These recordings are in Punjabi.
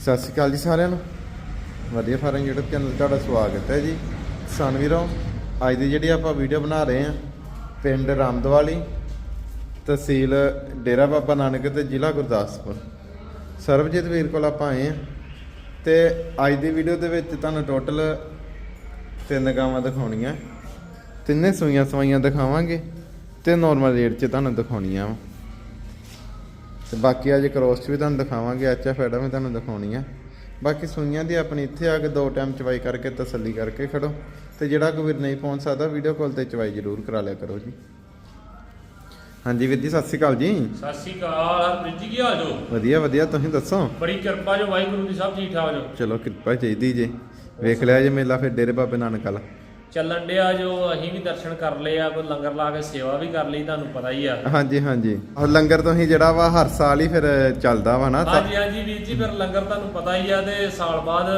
ਸਤਿ ਸ਼੍ਰੀ ਅਕਾਲ ਜੀ ਸਾਰਿਆਂ ਨੂੰ। ਵਧੀਆ ਫਾਰਮ YouTube ਚੈਨਲ 'ਤੇ ਤੁਹਾਡਾ ਸਵਾਗਤ ਹੈ ਜੀ। ਕਿਸਾਨ ਵੀਰੋ, ਅੱਜ ਦੀ ਜਿਹੜੀ ਆਪਾਂ ਵੀਡੀਓ ਬਣਾ ਰਹੇ ਹਾਂ, ਪਿੰਡ ਰਾਮਦਵਾਲੀ, ਤਹਿਸੀਲ ਡੇਰਾ ਬਾਬਾ ਨਾਨਕ ਤੇ ਜ਼ਿਲ੍ਹਾ ਗੁਰਦਾਸਪੁਰ। ਸਰਬਜੀਤ ਵੀਰ ਕੋਲ ਆਪਾਂ ਆਏ ਹਾਂ ਤੇ ਅੱਜ ਦੀ ਵੀਡੀਓ ਦੇ ਵਿੱਚ ਤੁਹਾਨੂੰ ਟੋਟਲ ਤਿੰਨ ਗਾਵਾਂ ਦਿਖਾਉਣੀਆਂ। ਤਿੰਨੇ ਸੂਈਆਂ ਸਵਾਈਆਂ ਦਿਖਾਵਾਂਗੇ ਤੇ ਨਾਰਮਲ ਰੇਟ 'ਚ ਤੁਹਾਨੂੰ ਦਿਖਾਉਣੀਆਂ ਵਾ। ਤੇ ਬਾਕੀ ਅੱਜ ਕ੍ਰੋਸ ਵੀ ਤੁਹਾਨੂੰ ਦਿਖਾਵਾਂਗੇ ਐਚਐਫ ਐਡਮ ਵੀ ਤੁਹਾਨੂੰ ਦਿਖਾਉਣੀ ਆ। ਬਾਕੀ ਸੂਈਆਂ ਦੀ ਆਪਣੀ ਇੱਥੇ ਆ ਕੇ ਦੋ ਟਾਈਮ ਚਵਾਈ ਕਰਕੇ ਤਸੱਲੀ ਕਰਕੇ ਖੜੋ। ਤੇ ਜਿਹੜਾ ਕੋਈ ਵੀਰ ਨਹੀਂ ਪਹੁੰਚ ਸਕਦਾ ਵੀਡੀਓ ਕਾਲ ਤੇ ਚਵਾਈ ਜ਼ਰੂਰ ਕਰਾ ਲਿਆ ਕਰੋ ਜੀ। ਹਾਂਜੀ ਵੀਰ ਜੀ ਸਤਿ ਸ਼੍ਰੀ ਅਕਾਲ ਜੀ। ਸਤਿ ਸ਼੍ਰੀ ਅਕਾਲ ਹਰਪ੍ਰੀਤ ਜੀ ਕੀ ਹਾਲ ਜੋ ਵਧੀਆ ਵਧੀਆ ਤੁਸੀਂ ਦੱਸੋ? ਬੜੀ ਕਿਰਪਾ ਜੋ ਵਾਹਿਗੁਰੂ ਦੀ ਸਭ ਠੀਕ ਠਾਕ ਜੋ। ਚਲੋ ਕਿਰਪਾ ਚਾਹੀਦੀ ਜੇ। ਵੇਖ ਲਿਆ ਜੇ ਮੇਲਾ ਫਿਰ ਡੇਰੇ ਬਾਬੇ ਨਾਨਕ ਵਾਲਾ। ਚੱਲਣ ਡਿਆ ਜੋ ਅਸੀਂ ਵੀ ਦਰਸ਼ਨ ਕਰ ਲਏ ਆ ਕੋਈ ਲੰਗਰ ਲਾ ਕੇ ਸੇਵਾ ਵੀ ਕਰ ਲਈ ਤੁਹਾਨੂੰ ਪਤਾ ਹੀ ਆ। ਹਾਂਜੀ ਹਾਂਜੀ। ਉਹ ਲੰਗਰ ਤੋਂ ਹੀ ਜਿਹੜਾ ਵਾ ਹਰ ਸਾਲ ਹੀ ਫਿਰ ਚੱਲਦਾ ਵਾ ਨਾ ਤਾਂ- ਹਾਂਜੀ ਹਾਂਜੀ ਵੀਰ ਜੀ ਫਿਰ ਲੰਗਰ ਤੁਹਾਨੂੰ ਪਤਾ ਹੀ ਆ ਤੇ ਸਾਲ ਬਾਅਦ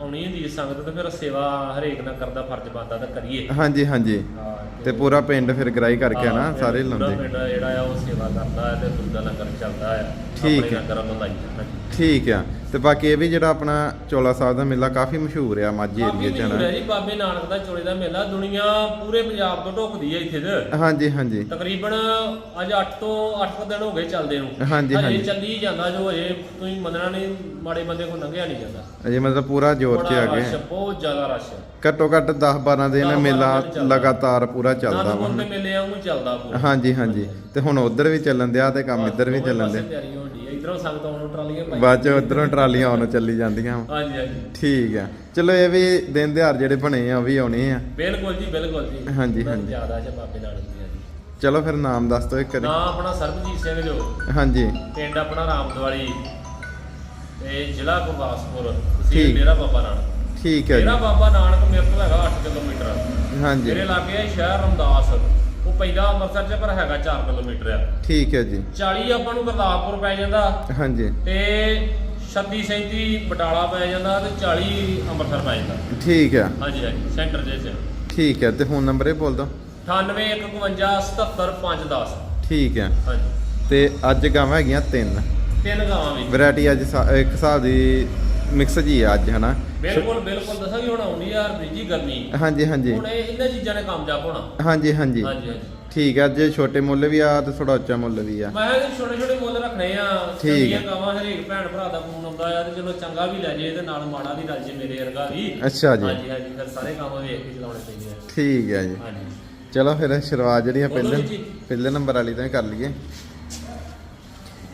ਆਉਣੀ ਹੁੰਦੀ ਹੈ ਸੰਗਤ ਤੇ ਫਿਰ ਸੇਵਾ ਹਰੇਕ ਨਾਲ ਕਰਦਾ ਫਰਜ਼ ਬਣਦਾ ਤਾਂ ਕਰੀਏ। ਹਾਂਜੀ ਹਾਂਜੀ। ਹਾਂ, ਤੇ ਪੂਰਾ ਪਿੰਡ ਫਿਰ ਗ੍ਰਾਈ ਕਰਕੇ ਹਾਂ, ਨਾ ਸਾਰੇ ਪੂਰਾ ਲਾਉਂਦੇ। ਪਿੰਡ ਜਿਹੜਾ ਆ ਉਹ ਸੇਵਾ ਕਰਦਾ ਹੈ ਤੇ ਦੂਜਾ ਲੰਗਰ ਚੱਲਦਾ ਆ ਠੀਕ ਆਪਣੇ ਹੈ। ਲੰਗਰਾਂ ਨੂੰ ਲਾਈ ਜਾਂਦਾ ਠੀਕ ਆ। ਤੇ ਬਾਕੀ ਇਹ ਵੀ ਜਿਹੜਾ ਆਪਣਾ ਚੋਲਾ ਸਾਹਿਬ ਦਾ ਮੇਲਾ ਕਾਫੀ ਮਸ਼ਹੂਰ ਆ ਮਾਝੀ ਏਰੀਏ ਚ ਨਾ ਜੀ ਬਾਬੇ ਨਾਨਕ ਦਾ ਚੋਲੇ ਦਾ ਮੇਲਾ। ਦੁਨੀਆ ਪੂਰੇ ਪੰਜਾਬ ਤੋਂ ਢੁਕਦੀ ਹੈ ਇੱਥੇ ਤੇ। ਹਾਂਜੀ ਹਾਂਜੀ। ਤਕਰੀਬਨ ਅੱਜ 8 ਤੋਂ 8 ਦਿਨ ਹੋ ਗਏ ਚੱਲਦੇ ਨੂੰ। ਹਾਂਜੀ, ਹਜੇ। ਚੱਲੀ ਜਾਂਦਾ ਜੋ ਹਜੇ ਤੁਸੀਂ ਮੰਨਣਾ ਨਹੀਂ ਮਾੜੇ ਬੰਦੇ ਕੋ ਲੰਘਿਆ ਨਹੀਂ ਜਾਂਦਾ। ਅਜੇ ਮਤਲਬ ਪੂਰਾ ਜ਼ੋਰ ਬੜਾ ਆ ਗਏ। ਰਸ਼, ਬਹੁਤ ਜ਼ਿਆਦਾ ਰਸ਼ ਘੱਟੋ ਘੱਟ 10 12 ਦਿਨ 10 ਮੇਲਾ। ਲਗਾਤਾਰ ਪੂਰਾ ਚੱਲਦਾ ਵਾ। ਚੱਲਦਾ ਹਾਂਜੀ ਹਾਂਜੀ। ਤੇ ਹੁਣ ਉਧਰ ਵੀ ਚੱਲਣ ਦਿਆ ਤੇ ਕੰਮ ਇੱਧਰ ਵੀ ਚੱਲਣ ਦਿਆ। ਇਧਰੋਂ ਸੰਗਤ ਆਉਣੋਂ ਟਰਾਲੀਆਂ ਪਾਈ ਬਾਅਦ ਚ ਉਧਰੋਂ ਟਰਾਲੀਆਂ ਆਉਣ ਚੱਲੀ ਜਾਂਦੀਆਂ ਵਾਂ। ਹਾਂਜੀ ਹਾਂਜੀ। ਠੀਕ ਆ। ਚਲੋ ਇਹ ਵੀ ਦਿਨ ਦਿਹਾੜ ਜਿਹੜੇ ਬਣੇ ਆ ਉਹ ਵੀ ਆਉਣੇ ਆ। ਬਿਲਕੁਲ ਜੀ ਬਿਲਕੁਲ ਜੀ। ਹਾਂਜੀ, ਉਹਨਾਂ ਹਾਂਜੀ। ਜ਼ਿਆਦਾ ਹੈ ਬਾਬੇ ਨਾਨਕ ਦੀ ਜੀ। ਚਲੋ ਫਿਰ ਨਾਮ ਦੱਸ ਦਿਓ ਇੱਕ ਨਾਂ ਵਾਰੀ ਆਪਣਾ ਸਰਬਜੀਤ ਸਿੰਘ ਜੋ। ਹਾਂਜੀ। ਪਿੰਡ ਆਪਣਾ ਰਾਮਦਵਾਲੀ ਤੇ ਜ਼ਿਲ੍ਹਾ ਗੁਰਦਾਸਪੁਰ। ਠੀਕ। ਤਹਿਸੀਲ ਡੇਰਾ ਬਾਬਾ ਨਾਨਕ। ਠੀਕ ਹੈ ਡੇਰਾ ਜੀ ਬਾਬਾ ਨਾਨਕ ਮੇਰੇ ਤੋਂ ਹੈਗਾ 8 ਕਿਲੋਮੀਟਰ। ਹਾਂਜੀ। ਮੇਰੇ ਲਾਗੇ ਹੈ ਸ਼ਹਿਰ ਰਮਦਾਸ। ਉਹ ਪੈਂਦਾ ਅੰਮ੍ਰਿਤਸਰ ਚ ਪਰ ਹੈਗਾ 4 ਕਿਲੋਮੀਟਰ ਆ। ਠੀਕ ਹੈ ਜੀ। 40 ਆਪਾਂ ਨੂੰ ਗੁਰਦਾਸਪੁਰ ਪੈ ਜਾਂਦਾ। ਹਾਂਜੀ। ਤੇ 36 37 ਬਟਾਲਾ ਪੈ ਜਾਂਦਾ ਤੇ 40 ਅੰਮ੍ਰਿਤਸਰ ਪੈ ਜਾਂਦਾ। ਠੀਕ ਆ ਹਾਂਜੀ ਹਾਂਜੀ ਸੈਂਟਰ ਦੇ ਚ ਠੀਕ ਹੈ ਤੇ ਫੋਨ ਨੰਬਰ ਇਹ ਬੋਲ ਦਿਓ। 98 151 ਠੀਕ ਹੈ। ਹਾਂਜੀ। ਤੇ ਅੱਜ ਗਾਵਾਂ ਹੈਗੀਆਂ ਤਿੰਨ। ਤਿੰਨ ਗਾਵਾਂ ਵੀ। ਵੈਰਾਈਟੀ ਅੱਜ ਇੱਕ ਹਿਸਾਬ ਦੀ ਮਿਕਸ ਜੀ ਆ ਅੱਜ ਹਨਾ। ਬਿਲਕੁਲ ਬਿਲਕੁਲ ਦੱਸਾਂਗੇ ਹੁਣ ਆਉਣੀ ਯਾਰ ਬੀਜੀ ਗਰਮੀ। ਹਾਂਜੀ ਹਾਂਜੀ। ਹੁਣ ਇਹ ਇਹਨਾਂ ਚੀਜ਼ਾਂ ਨੇ ਕਾਮਯਾਬ ਹੋਣਾ। ਹਾਂਜੀ ਹਾਂਜੀ। ਹਾਂਜੀ ਹਾਂਜੀ। ਠੀਕ ਆ ਜੇ ਛੋਟੇ ਮੁੱਲ ਵੀ ਆ ਤੇ ਥੋੜਾ ਉੱਚਾ ਮੁੱਲ ਵੀ ਆ। ਮੈਂ ਕਿਹਾ ਛੋਟੇ ਛੋਟੇ ਮੁੱਲ ਰੱਖਣੇ ਆ ਠੀਕ ਚੰਗੀਆਂ ਹੈ। ਗਾਵਾਂ ਹਰੇਕ ਭੈਣ ਭਰਾ ਦਾ ਫੋਨ ਆਉਂਦਾ ਆ ਤੇ ਚਲੋ ਚੰਗਾ ਵੀ ਲੈ ਜੇ ਤੇ ਨਾਲ ਮਾੜਾ ਵੀ ਰਲ ਜੇ ਮੇਰੇ ਵਰਗਾ ਵੀ। ਅੱਛਾ ਜੀ। ਹਾਂਜੀ ਹਾਂਜੀ ਫਿਰ ਸਾਰੇ ਕੰਮ ਵੇਖ ਕੇ ਚਲਾਉਣੇ ਪੈਂਦੇ ਆ। ਠੀਕ ਹੈ ਜੀ। ਹਾਂਜੀ। ਚਲੋ ਫਿਰ ਸ਼ੁਰੂਆਤ ਜਿਹੜੀ ਆ ਪਹਿਲੇ। ਪਹਿਲੇ ਨੰਬਰ ਵਾਲੀ ਤੋਂ ਕਰ ਲਈਏ।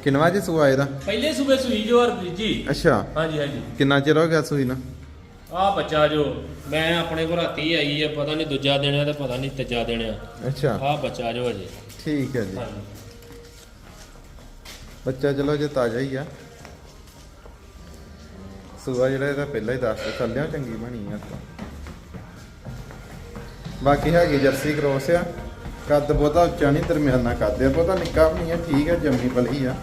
ਕਿੰਨਵਾ ਜੀ ਸੂਆ ਇਹਦਾ? ਪਹਿਲੇ ਸੂਬੇ ਸੂਈ ਜੋ ਹਰਪ੍ਰੀਤ ਜੀ। ਅੱਛਾ। ਹਾਂਜੀ ਹਾਂਜੀ। ਕਿੰਨਾ ਚਿਰ ਹੋ ਗਿਆ ਸੂਈ ਨੂੰ? ਆ ਬੱਚਾ ਜੋ ਮੈਂ ਆਪਣੇ ਕੋਲ ਰਾਤੀ ਆਈ ਆ ਪਤਾ ਨਹੀਂ ਦੂਜਾ ਦਿਨ ਆ ਤੇ ਪਤਾ ਨਹੀਂ ਤੀਜਾ ਦਿਨ ਆ। ਅੱਛਾ। ਆ ਬੱਚਾ ਜੋ ਅਜੇ ਠੀਕ ਹੈ ਜੀ। ਹਾਂਜੀ। ਬੱਚਾ ਚਲੋ ਜੇ ਤਾਜ਼ਾ ਹੀ ਆ। ਸੂਆ ਜਿਹੜਾ ਇਹਦਾ ਪਹਿਲਾਂ ਹੀ ਦੱਸ ਦਿੱਤਾ ਥੱਲਿਆਂ ਚੰਗੀ ਬਣੀ ਆ। ਤਾਂ ਬਾਕੀ ਹੈਗੀ ਜਰਸੀ ਕ੍ਰੋਸ ਆ। ਕੱਦ ਬਹੁਤਾ ਉੱਚਾ ਨਹੀਂ ਦਰਮਿਆਨਾ ਕੱਦ ਆ ਬਹੁਤਾ ਨਿੱਕਾ ਵੀ ਨਹੀਂ ਆ ਠੀਕ ਆ ਜੰਮੀ ਪਲੀ ਆ।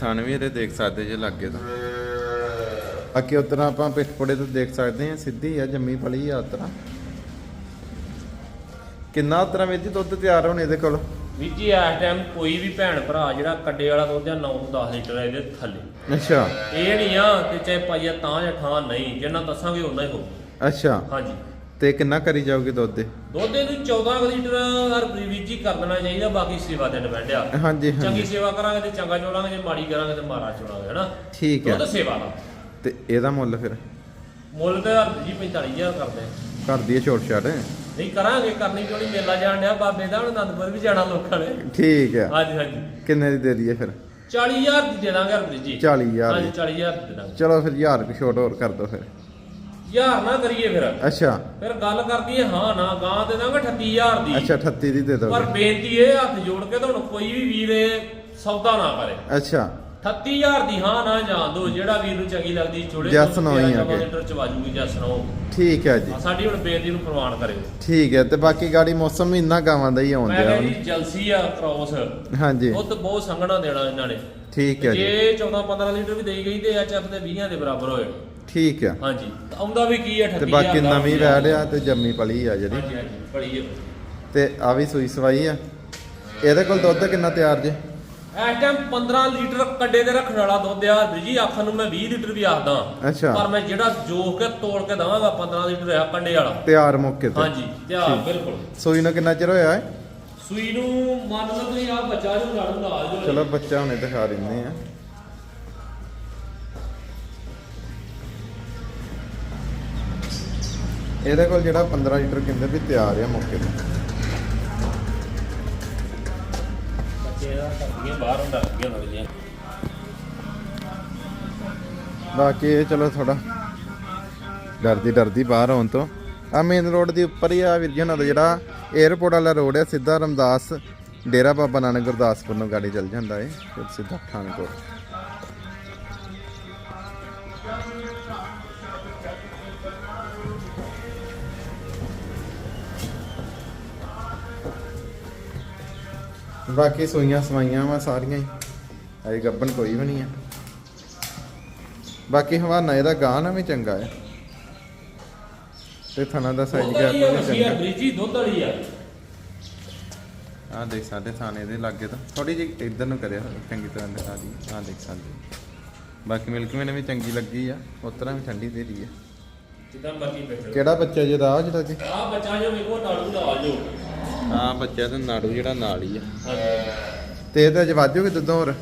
ਥਣ ਵੀ ਇਹਦੇ ਦੇਖ ਸਕਦੇ ਜੇ ਲੱਗੇ ਤਾਂ। ਬਾਕੀ ਉਤਰਾ ਆਪਾਂ ਪਿੱਠ ਪੜੇ ਤੋਂ ਦੇਖ ਸਕਦੇ ਆ ਸਿੱਧੀ ਆ ਜੰਮੀ ਪਲੀ ਆ ਉਤਰਾ ਕਿੰਨਾ ਉਤਰਾ ਵਿੱਚ ਦੁੱਧ ਤਿਆਰ ਹੋਣੇ ਇਹਦੇ ਕੋਲ? ਵੀਰ ਜੀ ਇਸ ਟਾਈਮ ਕੋਈ ਵੀ ਭੈਣ ਭਰਾ ਜਿਹੜਾ ਕੱਡੇ ਵਾਲਾ ਦੁੱਧ ਆ 9 ਤੋਂ 10 ਲੀਟਰ ਆ ਇਹਦੇ ਥੱਲੇ। ਅੱਛਾ। ਇਹ ਨਹੀਂ ਆ ਕਿ ਚਾਹੇ ਪਾਈਆ ਤਾਂ ਜਾਂ ਠਾਂ ਨਹੀਂ। ਜਿੰਨਾ ਦੱਸਾਂਗੇ ਉਨਾ ਹੀ ਹੋਊ ਅੱਛਾ। ਹਾਂਜੀ। ਤੇ ਕਿੰਨਾ ਕਰੀ ਜਾਓਗੇ ਦੁੱਧ ਦੇ ਦੁੱਧ ਇਹਨੂੰ 14 ਕੁ ਲੀਟਰ ਹਰਪ੍ਰੀਤ ਵੀਰ ਜੀ ਕਰ ਦੇਣਾ ਚਾਹੀਦਾ ਬਾਕੀ ਸੇਵਾ ਤੇ ਡਿਪੈਂਡ ਆ। ਹਾਂਜੀ ਚੰਗੀ ਹਾਂਜੀ ਸੇਵਾ ਕਰਾਂਗੇ ਤੇ ਚੰਗਾ ਚੋਲਾਂਗੇ ਜੇ ਮਾੜੀ ਕਰਾਂਗੇ ਤੇ ਮਾੜਾ ਚੋਲਾਂਗੇ ਹਨਾ? ਠੀਕ ਹੈ। ਦੁੱਧ ਸੇਵਾ ਦਾ। ਤੇ ਇਹਦਾ ਮੁੱਲ ਫਿਰ? ਮੁੱਲ ਤੇ ਹਰਪ੍ਰੀਤ ਜੀ 45000 ਕਰਦੇ। ਕਰ ਦਈਏ ਛੋਟ ਛਾਟ ਨਹੀਂ ਕਰਾਂਗੇ ਕਰਨੀ ਕਿਉਂ ਨਹੀਂ? ਮੇਲਾ ਜਾਣ ਡਿਆ ਬਾਬੇ ਦਾ ਹੁਣ ਅਨੰਦਪੁਰ ਵੀ ਜਾਣਾ ਲੋਕਾਂ ਨੇ। ਠੀਕ ਹੈ। ਹਾਂਜੀ ਹਾਂਜੀ। ਕਿੰਨੇ ਦੀ ਦੇ ਦਈਏ ਫਿਰ? 40000 ਦੀ ਦੇ ਦਾਂਗੇ ਹਰਪ੍ਰੀਤ ਜੀ 40000 ਹਾਂਜੀ ਦੀ। 40000 ਦੀ ਦੇ ਦਾਂਗੇ ਚਲੋ ਫਿਰ 1000 ਕੁ ਛੋਟ ਹੋਰ ਕਰ ਦਿਓ ਫਿਰ। ਯਾਰ ਨਾ ਕਰੀਏ ਫਿਰ। ਅੱਛਾ। ਫਿਰ ਗੱਲ ਕਰਦੀ ਹੈ ਹਾਂ ਨਾ ਗਾਂ ਦੇ ਦਾਂਗੇ 38000 ਦੀ। ਅੱਛਾ 38 ਦੀ ਦੇ ਪਰ ਦਿਓ ਬੇਨਤੀ ਇਹ ਹੱਥ ਜੋੜ ਕੇ ਤੁਹਾਨੂੰ ਕੋਈ ਵੀ ਵੀਰ ਇਹ ਸੌਦਾ ਨਾ ਕਰੇ। ਅੱਛਾ। 38000 ਦੀ ਹਾਂ ਨਾ ਜਾਣ ਦੋ ਜਿਹੜਾ ਵੀਰ ਨੂੰ ਚੰਗੀ ਲੱਗਦੀ ਚੋੜੇ ਜੈਸ ਨੋ ਹੀ ਆ ਕੇ। ਜੈਸ ਨੋ ਠੀਕ ਹੈ ਜੀ। ਸਾਡੀ ਹੁਣ ਬੇਨਤੀ ਨੂੰ ਪ੍ਰਵਾਨ ਕਰਿਓ। ਠੀਕ ਹੈ ਤੇ ਬਾਕੀ ਗਾੜੀ ਮੌਸਮ ਵੀ ਇੰਨਾ ਗਾਵਾਂ ਦਾ ਹੀ ਹੁਣ ਜੀ ਜਲਸੀ ਆ ਕ੍ਰੋਸ ਹਾਂਜੀ। ਦੁੱਧ ਬਹੁਤ ਸੰਘਣਾ ਦੇਣਾ ਇਹਨਾਂ ਨੇ। ਠੀਕ ਹੈ ਜੀ। ਜੇ 14 15 ਲੀਟਰ ਵੀ ਦੇਈ ਗਈ ਤੇ ਐਚਐਫ ਤੇ 20 ਦੇ ਬਰਾਬਰ ਹੋਏ। ਠੀਕ ਹੈ ਹਾਂਜੀ। ਤਾਂ ਆਉਂਦਾ ਵੀ ਕੀ ਹੈ 38 ਤੇ ਬਾਕੀ ਨਵੀਂ ਵੈੜ ਆ ਤੇ ਜੰਮੀ ਪਲੀ ਆ ਜਿਹੜੀ। ਹਾਂਜੀ ਹਾਂਜੀ ਤੇ ਆ ਵੀ ਸੂਈ ਸਵਾਈ ਆ। ਇਹਦੇ ਕੋਲ ਦੁੱਧ ਕਿੰਨਾ ਤਿਆਰ ਜੇ? ਇਸ ਟਾਈਮ 15 ਲੀਟਰ ਕੱਡੇ ਦੇ ਰੱਖਣ ਵਾਲਾ ਦੁੱਧ ਆ। ਜੀ ਆਖਣ ਨੂੰ ਮੈਂ 20 ਲੀਟਰ ਵੀ ਆਖਦਾ। ਅੱਛਾ। ਪਰ ਮੈਂ ਜਿਹੜਾ ਜੋਖ ਕੇ ਤੋੜ ਕੇ ਦਵਾਂਗਾ 15 ਲੀਟਰ ਆ ਕੰਡੇ ਵਾਲਾ। ਤਿਆਰ ਮੌਕੇ ਤੇ। ਹਾਂਜੀ ਆ ਬਿਲਕੁਲ। ਸੂਈ ਨੂੰ ਕਿੰਨਾ ਚਿਰ ਹੋਇਆ ਹੈ ਸੂਈ ਨੂੰ ਮੰਨ ਲਓ ਤੁਸੀਂ ਆ ਬੱਚਾ ਨੂੰ ਲੜਨ ਨਾਲ ਜੋ ਚਲੋ ਬੱਚਾ ਹੁਣੇ ਦਿਖਾ ਦਿੰਦੇ ਆ। ਇਹਦੇ ਕੋਲ ਜਿਹੜਾ 15 ਲੀਟਰ ਕਹਿੰਦੇ ਵੀ ਤਿਆਰ ਆ ਮੌਕੇ ਤੇ। ਬਾਹਰ ਹੁੰਦਾ ਬਾਕੀ ਇਹ ਚਲੋ ਥੋੜਾ ਡਰਦੀ ਡਰਦੀ ਬਾਹਰ ਆਉਣ ਤੋਂ। ਆ ਮੇਨ ਰੋਡ ਦੇ ਉੱਪਰ ਹੀ ਆ ਵੀਰ ਜੀ ਉਹਨਾਂ ਦਾ ਜਿਹੜਾ 에어ਪੋਰਟ ਵਾਲਾ ਰੋਡ ਹੈ ਸਿੱਧਾ ਰਮਦਾਸ ਡੇਰਾ ਬਾਬਾ ਨਾਨਕ ਗੁਰਦਾਸਪੁਰ ਨੂੰ ਗਾੜੀ ਚੱਲ ਜਾਂਦਾ ਏ ਫਿਰ ਸਿੱਧਾ ਪਠਾਨਕੋਟ। ਬਾਕੀ ਸੂਈਆਂ ਸਵਾਈਆਂ ਵਾ ਸਾਰੀਆਂ ਹੀ। ਅਜੇ ਗੱਬਨ ਕੋਈ ਵੀ ਨਹੀਂ ਆ। ਬਾਕੀ ਹਵਾਨਾ ਇਹਦਾ ਗਾਣਾ ਵੀ ਚੰਗਾ ਹੈ ਤੇ ਥਣਾ ਦਾ ਸਾਈਜ਼ ਗੈਪ ਆ ਵੀ ਚੰਗਾ। ਬ੍ਰਿਜੀ ਦੁੱਧ ਵਾਲੀ ਆ। ਆ ਦੇਖ ਸਾਡੇ ਥਾਣੇ ਦੇ ਲਾਗੇ ਤਾਂ ਥੋੜੀ ਜਿਹੀ ਇੱਧਰ ਨੂੰ ਕਰਿਆ ਚੰਗੀ ਤਰ੍ਹਾਂ ਦਿਖਾ ਦੀ। ਆ ਦੇਖ ਸਾਡੇ। ਬਾਕੀ ਮਿਲਕ ਮੈਨੇ ਵੀ ਚੰਗੀ ਲੱਗੀ ਆ ਉਸ ਤਰ੍ਹਾਂ ਵੀ ਠੰਡੀ ਦੇ ਰਹੀ ਹੈ ਜਿੱਦਾਂ ਮਰਜ਼ੀ ਬੈਠੋ ਕਿਹੜਾ ਬੱਚਾ ਜਿਹਦਾ ਆ ਜਿਹੜਾ ਜੀ? ਆ ਬੱਚਾ ਜੋ ਵੇਖੋ ਨਾੜੂ ਦਾ ਆ ਜੋ ਹਾਂ ਬੱਚਾ ਤੇ ਨਾੜੂ ਜਿਹੜਾ ਨਾਲ ਹੀ ਆ। ਤੇ ਇਹਦਾ ਜਵਾਜੋਗੇ ਦੁੱਧ ਹੋਰ?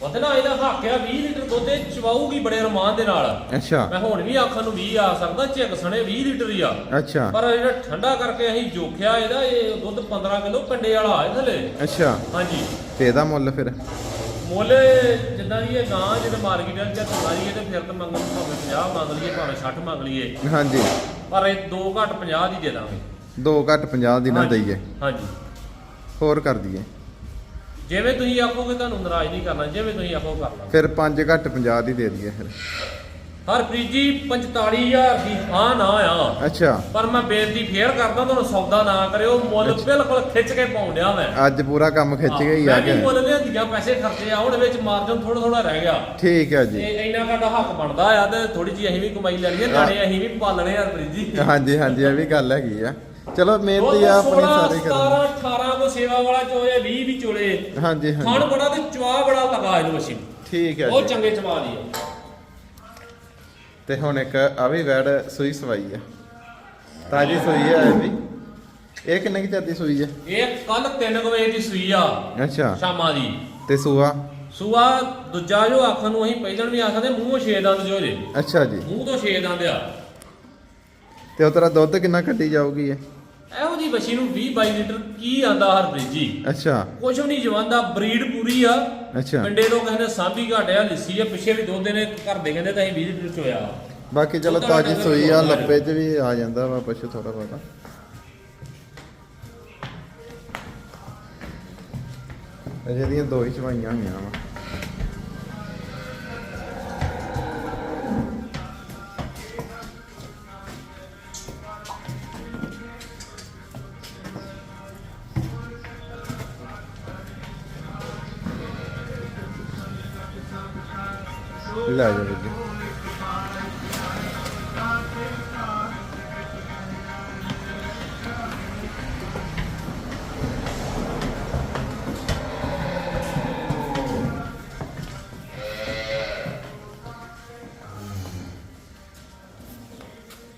ਪਤਾ ਨਾ ਇਹਦਾ ਹੱਕ ਆ 20 ਲੀਟਰ ਦੁੱਧ ਇਹ ਚਵਾਊਗੀ ਬੜੇ ਰਮਾਨ ਦੇ ਨਾਲ। ਅੱਛਾ। ਮੈਂ ਹੁਣ ਵੀ ਆਖਣ ਨੂੰ 20 ਆ ਸਕਦਾ ਝਿੱਕ ਸਣੇ 20 ਲੀਟਰ ਹੀ ਆ। ਅੱਛਾ। ਪਰ ਜਿਹੜਾ ਠੰਡਾ ਕਰਕੇ ਅਸੀਂ ਜੋਖਿਆ ਇਹਦਾ ਇਹ ਦੁੱਧ 15 ਕਿਲੋ ਪੰਡੇ ਵਾਲਾ ਆ ਥਲੇ। ਅੱਛਾ। ਹਾਂਜੀ। ਤੇ ਇਹਦਾ ਮੁੱਲ ਫਿਰ? ਮੁੱਲ ਜਿੱਦਾਂ ਦੀ ਇਹ ਗਾਂ ਜਦੋਂ ਮਾਰਕੀਟ ਚ ਮਾਰੀਏ ਤੇ ਫਿਰ ਤਾਂ ਮੰਗਣ ਨੂੰ ਭਾਵੇਂ 50 ਮੰਗ ਲਈਏ ਭਾਵੇਂ 60 ਮੰਗ ਲਈਏ। ਹਾਂਜੀ। ਪਰ ਇਹ 2 ਘੱਟ 50 ਦੀ ਦੇ ਦਾਂਗੇ। ਦੋ ਘੱਟ 50 ਦੀ ਨਾ ਹਾਂਜੀ, ਦਈਏ। ਹਾਂਜੀ। ਹੋਰ ਕਰ ਦਈਏ। ਜਿਵੇਂ ਤੁਸੀਂ ਆਖੋਗੇ ਤੁਹਾਨੂੰ ਨਾਰਾਜ਼ ਨਹੀਂ ਕਰਨਾ ਜਿਵੇਂ ਤੁਸੀਂ ਆਖੋ ਕਰ ਲਾਂਗੇ। ਫਿਰ 5 ਘੱਟ 50 ਦੀ ਦੇ ਦਈਏ ਫਿਰ। ਹਰ ਪ੍ਰੀਜੀ 45000 ਦੀ ਹਾਂ ਨਾ ਆ। ਅੱਛਾ। ਪਰ ਮੈਂ ਬੇਨਤੀ ਫੇਰ ਕਰਦਾ ਤੁਹਾਨੂੰ ਸੌਦਾ ਨਾ ਕਰਿਓ। ਮੁੱਲ ਬਿਲਕੁਲ ਖਿੱਚ ਕੇ ਪਾਉਂਦਿਆ ਮੈਂ। ਅੱਜ ਪੂਰਾ ਕੰਮ ਖਿੱਚ ਗਈ ਆ ਮੈਂ ਵੀ ਮੁੱਲ ਲਿਆਂਦੀਆਂ ਪੈਸੇ ਖਰਚੇ ਆ ਹੁਣ ਵਿੱਚ ਮਾਰਜਨ ਥੋੜਾ ਥੋੜਾ ਰਹਿ ਗਿਆ। ਠੀਕ ਹੈ ਜੀ। ਤੇ ਇੰਨਾ ਸਾਡਾ ਹੱਕ ਬਣਦਾ ਆ ਤੇ ਥੋੜੀ ਜਿਹੀ ਅਸੀਂ ਵੀ ਕਮਾਈ ਲੈਣੀ ਹੈ। ਨਾਲੇ ਅਸੀਂ ਵੀ ਪਾਲਣੇ ਆ ਪ੍ਰੀਜੀ ਹਾਂਜੀ ਹਾਂਜੀ ਇਹ ਵੀ ਗੱਲ ਹੈਗੀ ਆ। ਚਲੋ ਮਿਹਨਤ ਆ ਆਪਣੀ ਸਾਰੇ 17 ਕਰਨ 18 ਕੋ ਸੇਵਾ ਵਾਲਾ ਚੋਏ 20 ਵੀ ਚੋਲੇ। ਹਾਂਜੀ ਖਾਣ ਹਾਂਜੀ ਬੜਾ ਤੇ ਚਵਾ ਬੜਾ ਲਗਾ ਇਹਨੂੰ ਅਸੀਂ ਠੀਕ ਹੈ ਬਹੁਤ ਜੀ। ਚੰਗੇ ਚਵਾ ਦੀ ਆ ਤੇ ਹੁਣ ਇੱਕ ਆ ਵੀ ਵੈੜ ਸੂਈ ਸਵਾਈ ਆ ਤਾਜੀ ਸੂਈ ਆ ਇਹ ਵੀ। ਇਹ ਕਿੰਨੇ ਕੀ ਚੱਦੀ ਸੂਈ ਆ ਇਹ ਕੱਲ 3 ਵਜੇ ਦੀ ਸੂਈ ਆ। ਅੱਛਾ। ਸ਼ਾਮਾਂ ਦੀ। ਤੇ ਸੂਆ? ਸੂਆ ਦੂਜਾ ਜੋ ਆਖਣ ਨੂੰ ਅਸੀਂ ਪਹਿਲਾਂ ਵੀ ਆਖਦੇ ਮੂੰਹੋਂ ਛੇ ਦੰਦ ਜੋ ਜੇ। ਅੱਛਾ ਜੀ। ਮੂੰਹ ਤੋਂ ਛੇ ਦੰਦ ਆ। ਤੇ ਉਤਰਾ ਦੁੱਧ ਕਿੰਨਾ ਕੱਢੀ ਜਾਊਗੀ ਇਹ? ਇਹੋ ਜੀ ਬੱਚੀ ਨੂੰ 20 22 ਲੀਟਰ ਕੀ ਆਂਦਾ ਹਰ ਬ੍ਰਿਜੀ ਅੱਛਾ। ਵੀ ਨਹੀਂ ਜਵਾਂਦਾ ਬਰੀਡ ਪੂਰੀ ਆ। ਅੱਛਾ। ਪਿੰਡੇ ਲੋਕ ਕਹਿੰਦੇ ਸਾਂਭੀ ਘਾਟਿਆ ਲਿੱਸੀ ਆ ਪਿੱਛੇ ਵੀ ਦੁੱਧ ਨੇ ਘਰ ਦੇ ਕਹਿੰਦੇ ਤਾਂ ਅਸੀਂ 20 ਲੀਟਰ ਚੋਇਆ ਬਾਕੀ ਚਲੋ ਤਾਜੀ ਸੂਈ ਆ ਲੱਪੇ 'ਚ ਵੀ ਆ ਜਾਂਦਾ ਵਾ ਪਸ਼ੂ ਥੋੜਾ ਬਹੁਤਾ। ਅਜੇ ਦੀਆਂ ਦੋ ਹੀ ਚਵਾਈਆਂ ਹੋਈਆਂ ਵਾ। ਲੈ ਜਾ ਵੀਰ ਜੀ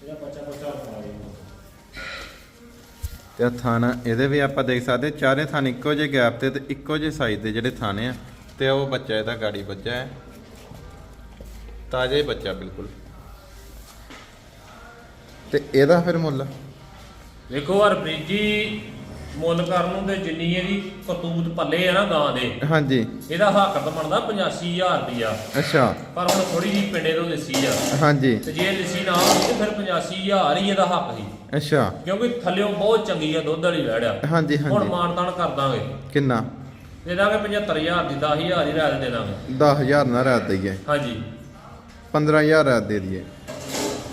ਇਹਦਾ ਬੱਚਾ ਬੱਚਾ ਥਾਣਾ, ਇਹਦੇ ਵੀ ਆਪਾਂ ਦੇਖ ਸਕਦੇ, ਚਾਰੇ ਥਾਨ ਇੱਕੋ ਜਿਹੇ ਗੈਪ ਤੇ ਤੇ ਇੱਕੋ ਜਿਹੇ ਸਾਈਜ਼ ਦੇ ਜਿਹੜੇ ਥਾਣੇ ਆ, ਤੇ ਉਹ ਬੱਚਾ ਇਹਦਾ ਗਾੜੀ ਬੱਚਾ ਹੈ। ਤਾਜ਼ਾ ਹੀ ਬੱਚਾ ਬਿਲਕੁਲ। ਤੇ ਇਹਦਾ ਫਿਰ ਮੁੱਲ? ਵੇਖੋ ਹਰ ਬ੍ਰਿਜੀ ਮੁੱਲ ਕਰਨ ਨੂੰ ਤੇ ਜਿੰਨੀ ਇਹਦੀ ਕਰਤੂਤ ਪੱਲੇ ਆ ਨਾ ਗਾਂ ਦੇ ਹਾਂਜੀ। ਇਹਦਾ ਹੱਕ ਤਾਂ ਬਣਦਾ 85000 ਰੁਪਿਆ ਅੱਛਾ। ਪਰ ਹੁਣ ਥੋੜੀ ਜਿਹੀ ਪਿੰਡੇ ਤੋਂ ਲਿੱਸੀ ਆ। ਹਾਂਜੀ। ਤੇ ਜੇ ਲਿੱਸੀ ਨਾ ਹੁੰਦੀ ਤੇ ਫਿਰ 85000 ਹੀ ਇਹਦਾ ਹੱਕ ਸੀ। ਅੱਛਾ। ਕਿਉਂਕਿ ਥੱਲਿਓਂ ਬਹੁਤ ਚੰਗੀ ਆ ਦੁੱਧ ਵਾਲੀ ਵੈੜ ਆ। ਹਾਂਜੀ ਹੁਣ ਹਾਂਜੀ ਮਾਨਤਾਨ ਕਰ ਦਾਂਗੇ। ਕਿੰਨਾ? ਦੇ ਦਾਂਗੇ 75000 ਦੀ 10000 ਦੀ ਰਾਤ ਦੇ ਦਾਂਗੇ 10000 ਨਾਲ ਰਾਤ ਦਈਏ। ਹਾਂਜੀ। 15000 ਰਾਤ ਦੇ ਦਈਏ।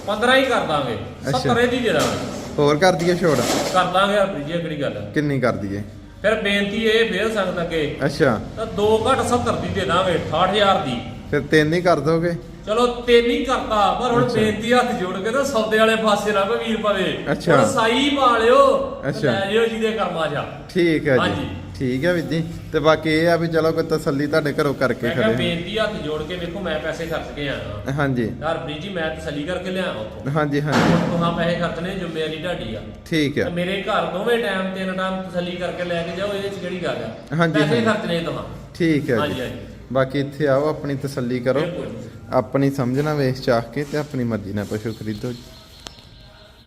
15 ਹੀ ਕਰ ਦਾਂਗੇ। ਅੱਛਾ। 70 ਦੀ ਦੇ ਦਾਂਗੇ। ਹੋਰ ਕਰ ਦਈਏ ਛੋੜ। ਕਰ ਦਾਂਗੇ ਹਰਪ੍ਰੀਤ ਜੀ ਕਿਹੜੀ ਗੱਲ ਹੈ? ਕਿੰਨੀ ਕਰ ਦਈਏ? ਫਿਰ ਬੇਨਤੀ ਇਹ ਫੇਰ ਸੰਗਤ ਅੱਗੇ। ਅੱਛਾ। ਤਾਂ 2 ਘੱਟ 70 ਦੀ ਦੇ ਦਾਂਗੇ 68000 ਦੀ। ਫਿਰ ਤਿੰਨ ਹੀ ਕਰ ਦੋਗੇ? ਚਲੋ ਤਿੰਨ ਹੀ ਕਰਤਾ ਪਰ ਹੁਣ ਅੱਛਾ। ਬੇਨਤੀ ਹੱਥ ਜੋੜ ਕੇ ਤਾਂ ਸੌਦੇ ਵਾਲੇ ਪਾਸੇ ਨਾ ਕੋਈ ਵੀਰ ਪਵੇ ਅੱਛਾ। ਹੁਣ ਸਾਈ ਪਾ ਲਿਓ ਤੇ ਅੱਛਾ। ਲੈ ਜਿਓ ਜਿਹਦੇ ਕਰਮਾ ਜਾ ਠੀਕ ਹੈ ਜੀ। ਹਾਂਜੀ। ਠੀਕ ਹੈ ਵੀਰ ਜੀ। ਤੇ ਬਾਕੀ ਇਹ ਆ ਵੀ ਚਲੋ ਕੋਈ ਤਸੱਲੀ ਤੁਹਾਡੇ ਘਰੋਂ ਕਰਕੇ ਮੈਂ ਕਿਹਾ ਖੜੇ ਬੇਨਤੀ ਹੱਥ ਜੋੜ ਕੇ ਵੇਖੋ ਮੈਂ ਪੈਸੇ ਖਰਚ ਕੇ ਆਇਆ ਹਾਂਜੀ। ਹਰਪ੍ਰੀਤ ਜੀ ਮੈਂ ਤਸੱਲੀ ਕਰਕੇ ਲਿਆਇਆ ਉੱਥੋਂ। ਹਾਂਜੀ ਹਾਂਜੀ। ਤੁਹਾਂ ਪੈਸੇ ਖਰਚਣੇ ਜ਼ਿੰਮੇਵਾਰੀ ਤੁਹਾਡੀ ਆ। ਠੀਕ ਤੇ ਹੈ ਮੇਰੇ ਘਰ ਦੋਵੇਂ ਟਾਈਮ ਤਿੰਨ ਟਾਈਮ ਤਸੱਲੀ ਕਰਕੇ ਲੈ ਕੇ ਜਾਓ ਇਹਦੇ ਚ ਕਿਹੜੀ ਗੱਲ ਆ? ਹਾਂਜੀ, ਪੈਸੇ ਹਾਂਜੀ। ਖਰਚਣੇ ਤੁਹਾਂ ਠੀਕ ਹੈ ਹਾਂਜੀ ਜੀ। ਹਾਂਜੀ। ਬਾਕੀ ਇੱਥੇ ਆਓ ਆਪਣੀ ਤਸੱਲੀ ਕਰੋ। ਬਿਲਕੁਲ ਆਪਣੀ ਸਮਝਣਾ ਵੇਖ ਚਾਹ ਕੇ ਤੇ ਆਪਣੀ ਮਰਜ਼ੀ ਨਾਲ ਪਸ਼ੂ ਖਰੀਦੋ ਜੀ।